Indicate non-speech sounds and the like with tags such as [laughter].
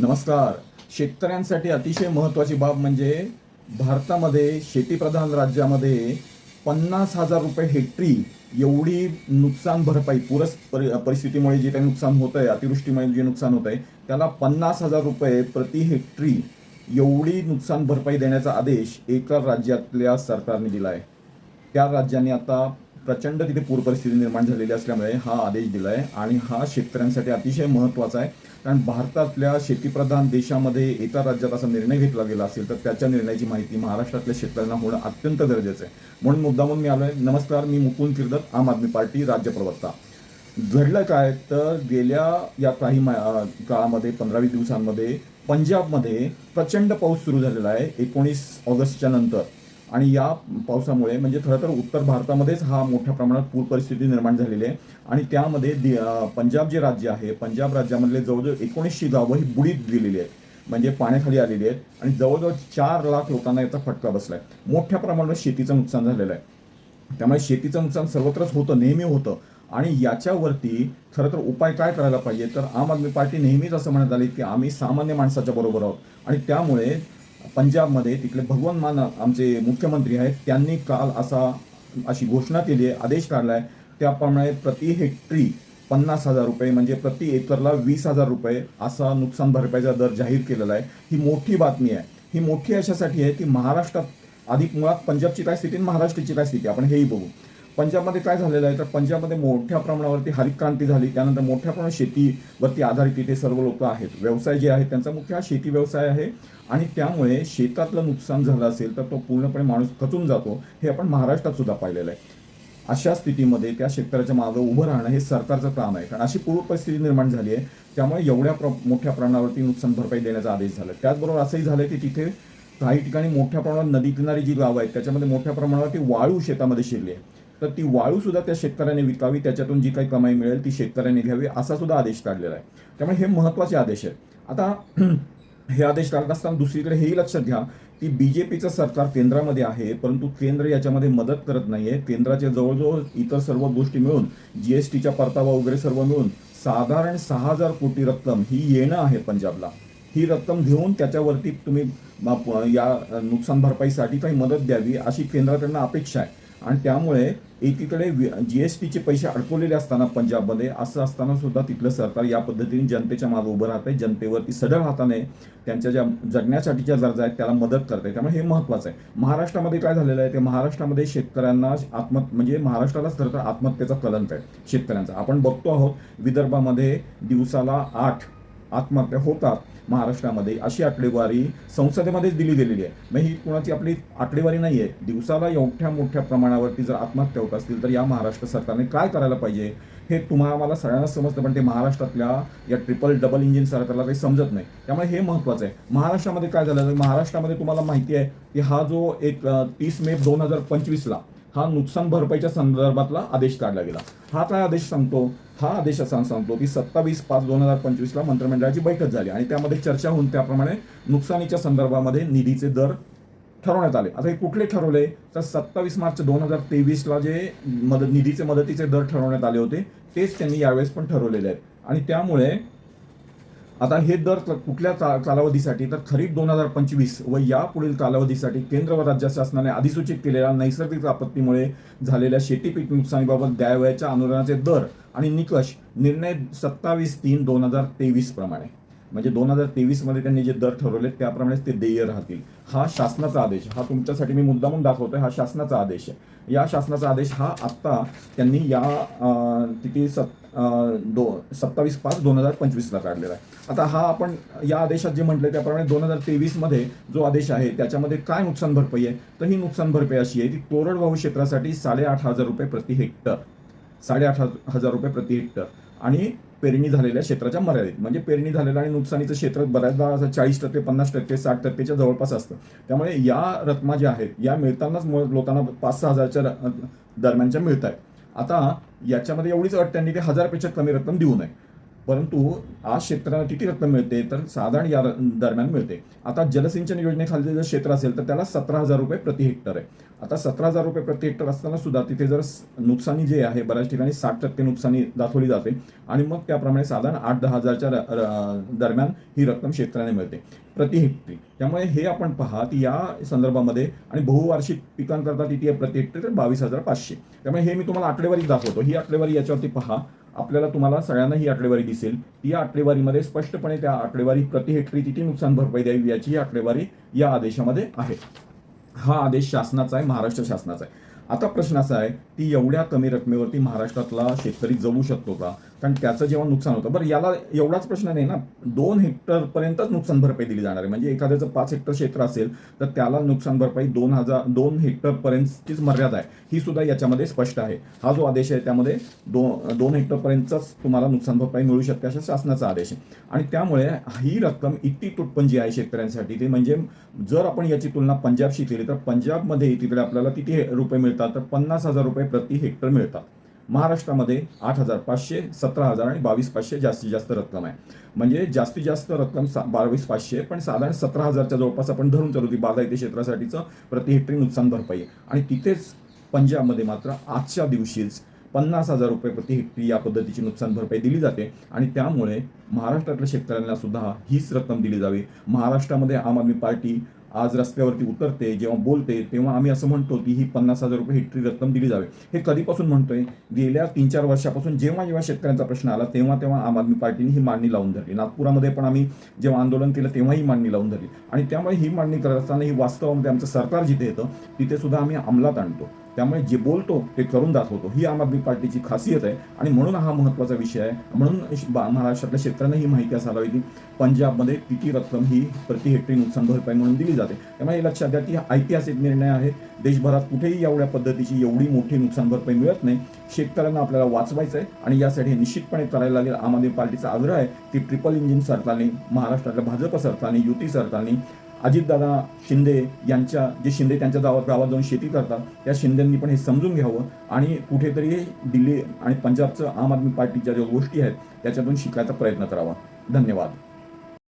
नमस्कार. शेतकऱ्यांसाठी अतिशय महत्त्वाची बाब म्हणजे भारतामध्ये शेतीप्रधान राज्यामध्ये पन्नास हजार रुपये हेक्टरी एवढी नुकसान भरपाई पूरस परि परिस्थितीमुळे जे काही नुकसान होतं आहे अतिवृष्टीमुळे जे नुकसान होतं आहे त्याला पन्नास हजार रुपये प्रति हेक्टरी एवढी नुकसान भरपाई देण्याचा आदेश एका राज्यातल्या सरकारने दिला आहे त्या राज्याने आता प्रचंड तिथे पूर परिस्थिती निर्माण झालेली असल्यामुळे हा आदेश दिला आहे आणि हा शेतकऱ्यांसाठी अतिशय महत्त्वाचा आहे. कारण भारतातल्या शेतीप्रधान देशामध्ये एका राज्यात असा निर्णय घेतला गेला असेल तर त्याच्या निर्णयाची माहिती महाराष्ट्रातल्या शेतकऱ्यांना होणं अत्यंत गरजेचं आहे. म्हणून मुद्दामून मी आलो आहे नमस्कार मी मुकुंद किर्दत आम आदमी पार्टी राज्य प्रवक्ता. घडलं काय? तर गेल्या या काही मा- काळामध्ये पंधरा वीस दिवसांमध्ये पंजाबमध्ये प्रचंड पाऊस सुरू झालेला आहे. एकोणीस ऑगस्टच्या नंतर. आणि या पावसामुळे म्हणजे खरं तर उत्तर भारतामध्येच हा मोठ्या प्रमाणात पूर परिस्थिती निर्माण झालेली आहे. आणि त्यामध्ये दि- पंजाब जे राज्य आहे पंजाब राज्यामधले जवळजवळ एकोणीसशे गावं ही बुडीत गेलेली आहेत. म्हणजे पाण्याखाली आलेली आहेत. आणि जवळजवळ चार लाख लोकांना याचा फटका बसलाय. मोठ्या प्रमाणात शेतीचं नुकसान झालेलं आहे. त्यामुळे शेतीचं नुकसान सर्वत्रच होतं नेहमी होतं. आणि याच्यावरती खरं तर उपाय काय करायला पाहिजे? तर आम आदमी पार्टी नेहमीच असं म्हणत आली की आम्ही सामान्य माणसाच्या बरोबर आहोत. आणि त्यामुळे पंजाबमध्ये तिकडे भगवान मान आमचे मुख्यमंत्री आहेत त्यांनी काल असा अशी घोषणा केली आहे आदेश काढला आहे. त्याप्रमाणे प्रति हेक्टरी पन्नास हजार रुपये म्हणजे प्रति एकरला वीस हजार रुपये असा नुकसान भरपाईचा दर जाहीर केलेला आहे. ही मोठी बातमी आहे. ही मोठी अशासाठी आहे की महाराष्ट्रात अधिक मुळात पंजाबची काय स्थिती आणि महाराष्ट्राची काय स्थिती आपण हेही बघू. पंजाबमध्ये काय झालेलं आहे? तर पंजाबमध्ये मोठ्या प्रमाणावरती हरित क्रांती झाली. त्यानंतर मोठ्या प्रमाणात शेतीवरती आधारित तिथे सर्व लोक आहेत. व्यवसाय जे आहेत त्यांचा मुख्य हा शेती व्यवसाय आहे. आणि त्यामुळे शेतातलं नुकसान झालं असेल तर तो पूर्णपणे माणूस खचून जातो हे आपण महाराष्ट्रात सुद्धा पाहिलेलं आहे. अशा स्थितीमध्ये त्या शेतकऱ्याच्या मागं उभं राहणं हे सरकारचं काम आहे. कारण अशी पूर्व परिस्थिती निर्माण झाली आहे. त्यामुळे एवढ्या प्र मोठ्या प्रमाणावरती नुकसान भरपाई देण्याचा आदेश झाला. त्याचबरोबर असंही झालं की तिथे काही ठिकाणी मोठ्या प्रमाणात नदी किनारी जी गावं आहेत त्याच्यामध्ये मोठ्या प्रमाणावरती वाळू शेतामध्ये शिरली आहे तर ती वाळू सुद्धा त्या शेतकऱ्याने विकावी त्याच्यातून जी काही कमाई मिळेल ती शेतकऱ्याने घ्यावी असा सुद्धा आदेश काढलेला आहे. त्यामुळे हे महत्त्वाचे आदेश आहेत. आता [clears throat] हे आदेश काढत असताना दुसरीकडे हेही लक्षात घ्या की बी जे पीचं सरकार केंद्रामध्ये आहे परंतु केंद्र याच्यामध्ये मदत करत नाही आहे केंद्राचे जवळजवळ इतर सर्व गोष्टी मिळून जी एस टीचा परतावा वगैरे सर्व मिळून साधारण सहा हजार कोटी रक्कम ही येणं आहे पंजाबला. ही रक्कम घेऊन त्याच्यावरती तुम्ही या नुकसान भरपाईसाठी काही मदत द्यावी अशी केंद्राकडनं अपेक्षा आहे. आणि त्यामुळे एकीकडे जी एस टीचे पैसे अडकवलेले असताना पंजाबमध्ये असं असताना सुद्धा तिथलं सरकार या पद्धतीने जनतेच्या मागे उभं राहतं आहे जनतेवरती सडळ हाताने त्यांच्या ज्या जगण्यासाठीच्या गरजा आहेत त्याला मदत करते त्यामुळे हे महत्त्वाचं आहे. महाराष्ट्रामध्ये काय झालेलं आहे ते महाराष्ट्रामध्ये शेतकऱ्यांना आत्म म्हणजे महाराष्ट्रालाच तर आत्महत्येचा कलंक आहे शेतकऱ्यांचा. आपण बघतो आहोत विदर्भामध्ये दिवसाला आठ आत्महत्या होतात महाराष्ट्रामध्ये. अशी आकडेवारी संसदेमध्येच दिली गेलेली आहे. मग ही कुणाची आपली आकडेवारी नाही आहे दिवसाला एवढ्या मोठ्या प्रमाणावरती जर आत्महत्या होत असतील तर या महाराष्ट्र सरकारने काय करायला पाहिजे? हे तुम्हाला मला सगळ्यांना समजतं पण ते महाराष्ट्रातल्या या ट्रिपल डबल इंजिन सरकारला काही समजत नाही. त्यामुळे हे महत्त्वाचं आहे. महाराष्ट्रामध्ये काय झालं? महाराष्ट्रामध्ये तुम्हाला माहिती आहे की हा जो एक तीस मे दोन हजार पंचवीसला हा नुकसान भरपाईच्या संदर्भातला आदेश काढला गेला. हा काय आदेश सांगतो? हा आदेश असा सांगतो की सत्तावीस पाच दोन हजार पंचवीसला मंत्रिमंडळाची बैठक झाली आणि त्यामध्ये चर्चा होऊन त्याप्रमाणे नुकसानीच्या संदर्भामध्ये निधीचे दर ठरवण्यात आले. आता हे कुठले ठरवले? तर सत्तावीस मार्च दोन हजार तेवीसला जे मदत निधीचे मदतीचे दर ठरवण्यात आले होते तेच त्यांनी यावेळेस पण ठरवलेले आहेत. आणि त्यामुळे आता हे दर कुठल्या का- कालावधीसाठी? तर खरीप दोन हजार पंचवीस व यापुढील कालावधीसाठी केंद्र व राज्य शासनाने अधिसूचित केलेल्या नैसर्गिक आपत्तीमुळे झालेल्या शेती पीक नुकसानीबाबत द्यावयाच्या अनुदानाचे दर आणि निकष निर्णय सत्तावीस तीन दोन हजार तेवीस प्रमाणे. म्हणजे दोन हजार तेवीसमध्ये त्यांनी जे दर ठरवले त्याप्रमाणेच ते देय राहतील. हा शासनाचा आदेश हा तुमच्यासाठी मी मुद्दामून दाखवतोय हा शासनाचा आदेश आहे. या शासनाचा आदेश हा आत्ता त्यांनी या तिथे किती सत दो सत्तावीस पाच दोन हजार पंचवीसला काढलेला आहे. आता हा आपण या आदेशात जे म्हटलं त्याप्रमाणे दोन हजार तेवीसमध्ये जो आदेश आहे त्याच्यामध्ये काय नुकसान भरपाई आहे? तर ही नुकसान भरपाई अशी आहे की कोरडवाहू क्षेत्रासाठी साडेआठ हजार रुपये प्रति हेक्टर. साडेआठ हजार रुपये प्रति हेक्टर. आणि पेरणी झालेल्या क्षेत्राच्या मर्यादित. म्हणजे पेरणी झालेलं आणि नुकसानीचं क्षेत्र बऱ्याचदा असं चाळीस टक्के पन्नास टक्के साठ टक्केच्या जवळपास असतं. त्यामुळे या रकमा ज्या आहेत या मिळतानाच लोकांना पाच सहा हजारच्या र- दरम्यानच्या मिळत आहेत आता याच्यामध्ये एवढीच अट त्यांनी ते हजारपेक्षा कमी रक्कम देऊ नये. परंतु आज शेतकऱ्याला किती रक्कम मिळते तर साधारण या र- दरम्यान मिळते. आता जलसिंचन योजनेखाली जर क्षेत्र असेल तर त्याला सतरा हजार रुपये प्रति हेक्टर आहे. आता सतरा हजार रुपये प्रति हेक्टर असताना सुद्धा तिथे जर नुकसानी जे आहे बऱ्याच ठिकाणी साठ टक्के नुकसानी दाखवली जाते. आणि मग त्याप्रमाणे साधारण आठ दहा हजारच्या र- दरम्यान ही रक्कम क्षेत्राने मिळते प्रति हेक्टरी. त्यामुळे हे आपण पहा की या संदर्भामध्ये आणि बहुवार्षिक पिकांकरता किती आहे प्रति हेक्टर तर बावीस हजार पाचशे. त्यामुळे हे मी तुम्हाला आकडेवारी दाखवतो. ही आकडेवारी याच्यावरती पहा. आपल्याला तुम्हाला सगळ्यांना ही आकडेवारी दिसेल. या आकडेवारीमध्ये स्पष्टपणे त्या आकडेवारी प्रति हेक्टरी किती नुकसान भरपाई द्यावी याची ही आकडेवारी या आदेशामध्ये आहे. हा आदेश शासनाचा आहे महाराष्ट्र शासनाचा आहे. आता प्रश्न असा आहे की एवढ्या कमी रकमेवरती महाराष्ट्रातला शेतकरी जगू शकतो का? कारण त्याचं जेव्हा नुकसान होतं बरं याला एवढाच प्रश्न नाही ना दोन हेक्टर पर्यंतच नुकसान भरपाई दिली जाणार आहे. म्हणजे एखाद्याचं पाच हेक्टर क्षेत्र असेल तर त्याला नुकसान भरपाई दोन हजार दोन हेक्टर पर्यंतचीच मर्यादा आहे. ही सुद्धा याच्यामध्ये स्पष्ट आहे. हा जो आदेश आहे त्यामध्ये दो दोन हेक्टर पर्यंतच तुम्हाला नुकसान भरपाई मिळू शकते अशा शासनाचा आदेश आहे. आणि त्यामुळे ही रक्कम इतकी तुटपण जी आहे शेतकऱ्यांसाठी ती म्हणजे जर आपण याची तुलना पंजाबशी केली तर पंजाबमध्ये तिकडे आपल्याला किती हे- रुपये मिळतात? तर पन्नास हजार रुपये प्रति हेक्टर मिळतात. महाराष्ट्रामध्ये आठ हजार पाचशे सतरा हजार आणि बावीस पाचशे जास्तीत जास्त रक्कम आहे. म्हणजे जास्तीत जास्त रक्कम सा बावीस पाचशे पण साधारण सतरा हजारच्या जवळपास आपण धरून चालू ती बागायती क्षेत्रासाठीचं प्रति हेक्टरी नुकसान भरपाई आहे. आणि तिथेच पंजाबमध्ये मात्र आजच्या दिवशीच पन्नास हजार रुपये प्रति हेक्टरी या पद्धतीची नुकसान भरपाई दिली जाते. आणि त्यामुळे महाराष्ट्रातल्या शेतकऱ्यांना सुद्धा हीच रक्कम दिली जावी. महाराष्ट्रामध्ये आम आदमी पार्टी आज रस्त्यावरती उतरते जेव्हा बोलते तेव्हा आम्ही असं म्हणतो की ही पन्नास हजार रुपये हेक्टरी रक्कम दिली जावी. हे कधीपासून म्हणतोय? गेल्या तीन चार वर्षापासून जेव्हा जेव्हा शेतकऱ्यांचा प्रश्न आला तेव्हा तेव्हा आम आदमी पार्टीने ही मांडणी लावून धरली. नागपुरामध्ये पण आम्ही जेव्हा आंदोलन केलं तेव्हा ही मागणी लावून धरली. आणि त्यामुळे ही मांडणी करत असताना ही वास्तवामध्ये आमचं सरकार जिथे येतं तिथे सुद्धा आम्ही अंमलात आणतो. त्यामुळे जे बोलतो ते करून दाखवतो. ही आम आदमी पार्टीची खासियत आहे आणि म्हणून हा महत्त्वाचा विषय आहे. म्हणून महाराष्ट्रातल्या शेतकऱ्यांना ही माहिती असायला हवी की पंजाबमध्ये किती रक्कम ही प्रति हेक्टरी नुकसान भरपाई म्हणून दिली जाते. त्यामुळे हे लक्षात द्या की हा ऐतिहासिक निर्णय आहे. देशभरात कुठेही एवढ्या पद्धतीची एवढी मोठी नुकसान भरपाई मिळत नाही. शेतकऱ्यांना आपल्याला वाचवायचं आहे आणि यासाठी निश्चितपणे करायला लागेल. आम आदमी पार्टीचा आग्रह आहे की ट्रिपल इंजिन सरकारने महाराष्ट्रातल्या भाजप सरकारने युती सरकारने अजितदादा शिंदे यांच्या जे शिंदे त्यांच्या गावात गावात जाऊन शेती करतात त्या शिंदेंनी पण हे समजून घ्यावं आणि कुठेतरी दिल्ली आणि पंजाबचं आम आदमी पार्टीच्या ज्या गोष्टी आहेत त्याच्यातून शिकायचा प्रयत्न करावा. धन्यवाद.